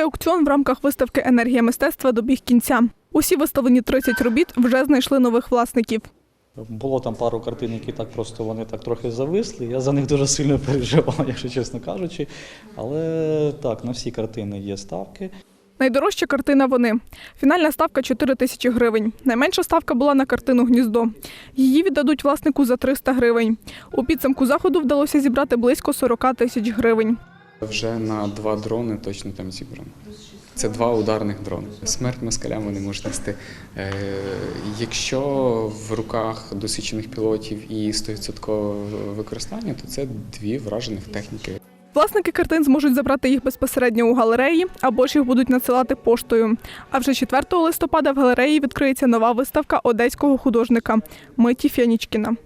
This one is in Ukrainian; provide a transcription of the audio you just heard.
аукціон в рамках виставки Енергія мистецтва добіг кінця. Усі виставлені 30 робіт вже знайшли нових власників. Було там пару картин, які так просто вони так трохи зависли. Я за них дуже сильно переживав, якщо чесно кажучи. Але так, на всі картини є ставки. Найдорожча картина вони. Фінальна ставка 4 тисячі гривень. Найменша ставка була на картину Гніздо. Її віддадуть власнику за 300 гривень. У підсумку заходу вдалося зібрати близько 40 тисяч гривень. Вже на два дрони точно там зібрано. Це два ударних дрони. Смерть москалям вони можуть нести. Е, якщо в руках досвідчених пілотів і 100% використання, то це дві вражених техніки. Власники картин зможуть забрати їх безпосередньо у галереї або ж їх будуть надсилати поштою. А вже 4 листопада в галереї відкриється нова виставка одеського художника Миті Фянічкіна.